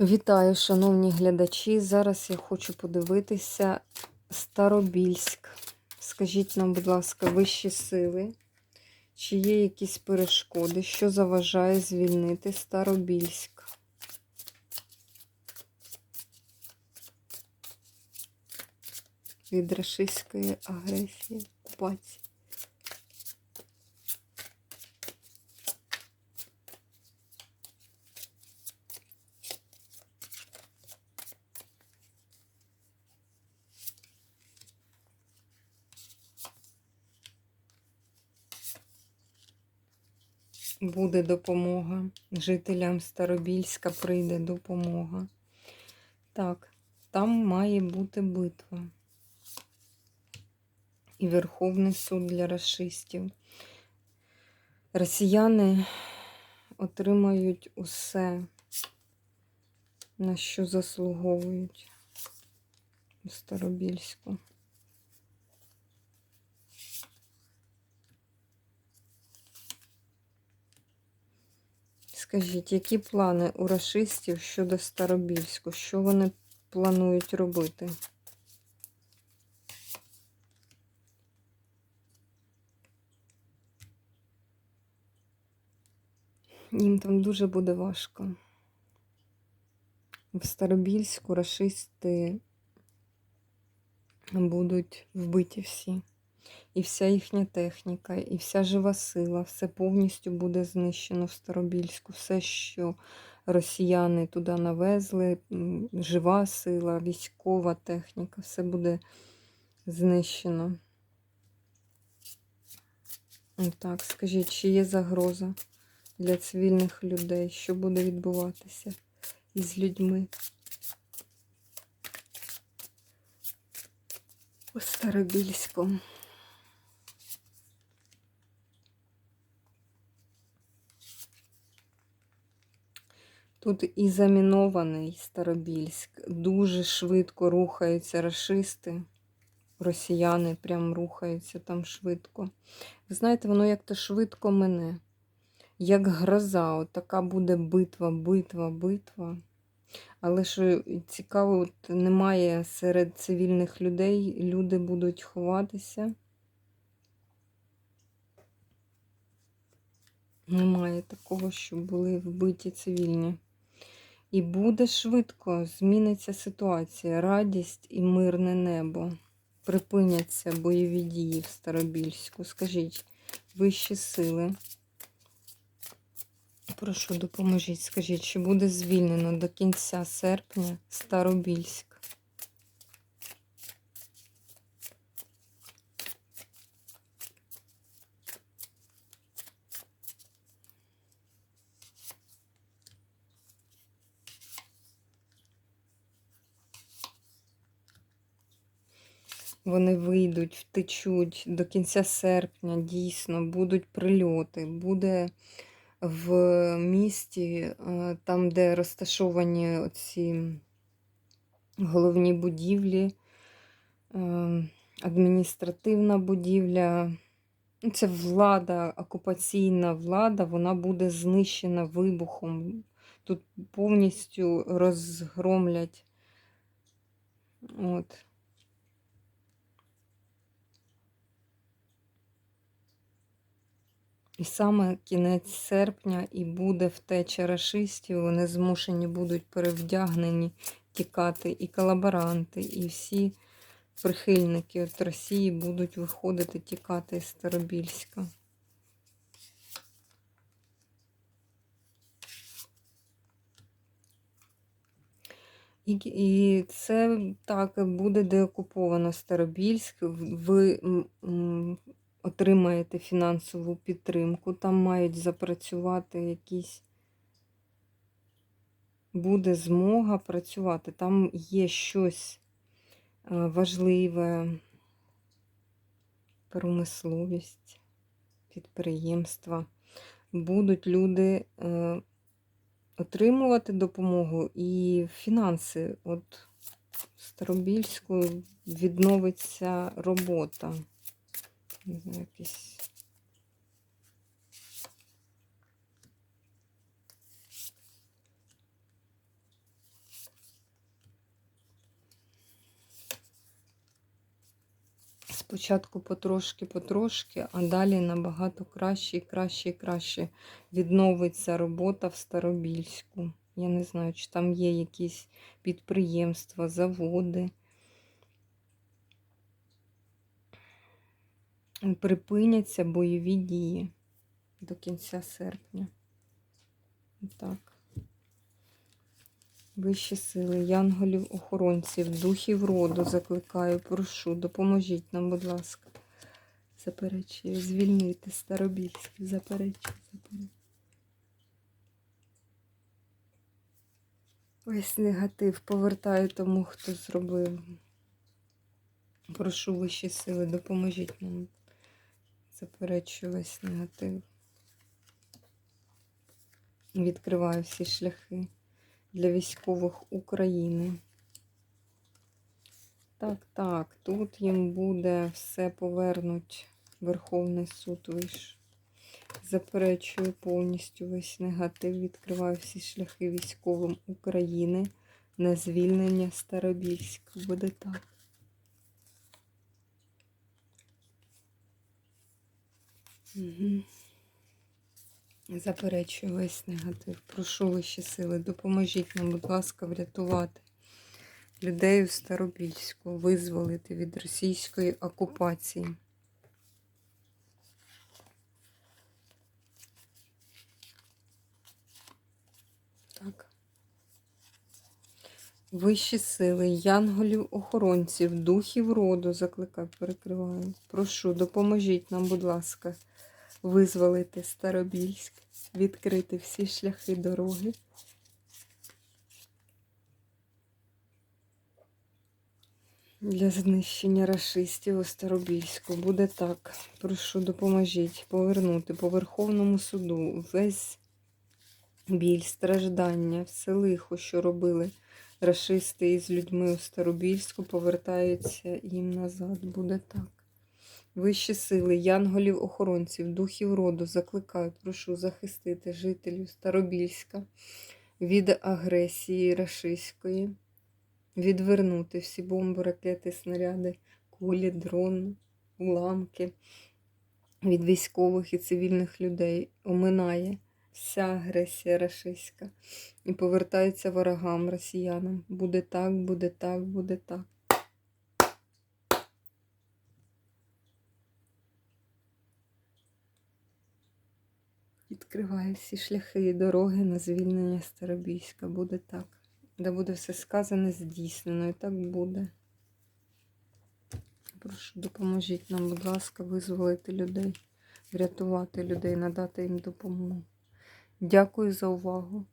Вітаю, шановні глядачі. Зараз я хочу подивитися Старобільськ. Скажіть нам, будь ласка, вищі сили, чи є якісь перешкоди, що заважає звільнити Старобільськ? Від рашистської агресії, окупації. Буде допомога. Жителям Старобільська прийде допомога. Так, там має бути битва. І Верховний суд для расистів. Росіяни отримають усе, на що заслуговують у Старобільську. Скажіть, які плани у рашистів щодо Старобільську? Що вони планують робити? Їм там дуже буде важко. В Старобільську рашисти будуть вбиті всі. І вся їхня техніка, і вся жива сила, все повністю буде знищено в Старобільську. Все, що росіяни туди навезли, жива сила, військова техніка, все буде знищено. Так, скажіть, чи є загроза для цивільних людей? Що буде відбуватися із людьми? У Старобільську. Тут і замінований Старобільськ. Дуже швидко рухаються рашисти. Росіяни прям рухаються там швидко. Ви знаєте, воно як-то швидко мене. Як гроза, от така буде битва, битва, битва. Але що цікаво, от немає серед цивільних людей, люди будуть ховатися. Немає такого, щоб були вбиті цивільні. І буде швидко, зміниться ситуація, радість і мирне небо. Припиняться бойові дії в Старобільську. Скажіть, вищі сили. Прошу, допоможіть, скажіть, чи буде звільнено до кінця серпня Старобільськ? Вони вийдуть, втечуть до кінця серпня, дійсно, будуть прильоти, буде в місті, е, там, де розташовані ці головні будівлі, е, адміністративна будівля. Це влада, окупаційна влада, вона буде знищена вибухом. Тут повністю розгромлять. От. І саме кінець серпня і буде втеча рашистів, вони змушені будуть перевдягнені тікати, і колаборанти, і всі прихильники від Росії будуть виходити тікати з Старобільська. І, і це так буде деокуповано Старобільськ. М, отримаєте фінансову підтримку, там мають запрацювати якісь. Буде змога працювати. Там є щось е, важливе, промисловість, підприємства. Будуть люди е, отримувати допомогу і фінанси. От в Старобільську відновиться робота не знаю, якісь. Спочатку потрошки-потрошки, а далі набагато краще і краще і краще відновиться робота в Старобільську. Я не знаю, чи там є якісь підприємства, заводи. Припиняться бойові дії до кінця серпня. Так. Вищі сили, янголів, охоронців, духів роду закликаю, прошу, допоможіть нам, будь ласка. Заперечую, звільнити старобільських, заперечую, заперечую. Весь негатив повертаю тому, хто зробив. Прошу вищі сили, допоможіть нам. Заперечую весь негатив. Відкриваю всі шляхи для військових України. Так, так, тут їм буде все повернуть. Верховний суд виш. Заперечую повністю весь негатив. Відкриваю всі шляхи військовим України на звільнення Старобільська. Буде так. Угу. Заперечую весь негатив. Прошу вищі сили, допоможіть нам, будь ласка, врятувати людей у Старобільську, визволити від російської окупації. Так. Вищі сили, янголів, охоронців, духів роду, закликаю, перекриваю. Прошу, допоможіть нам, будь ласка, визволити Старобільськ, відкрити всі шляхи дороги. Для знищення рашистів у Старобільську. Буде так. Прошу, допоможіть повернути по Верховному суду весь біль, страждання, все лихо, що робили рашисти із людьми у Старобільську, повертаються їм назад. Буде так. Вищі сили, янголів, охоронців, духів роду закликають, прошу захистити жителів Старобільська від агресії рашистської, відвернути всі бомби, ракети, снаряди, кулі, дрон, уламки від військових і цивільних людей. Оминає вся агресія рашистська і повертається ворогам, росіянам. Буде так, буде так, буде так. Відкриває всі шляхи і дороги на звільнення Старобійська. Буде так. Де буде все сказане, здійснено. І так буде. Прошу, допоможіть нам, будь ласка, визволити людей, врятувати людей, надати їм допомогу. Дякую за увагу.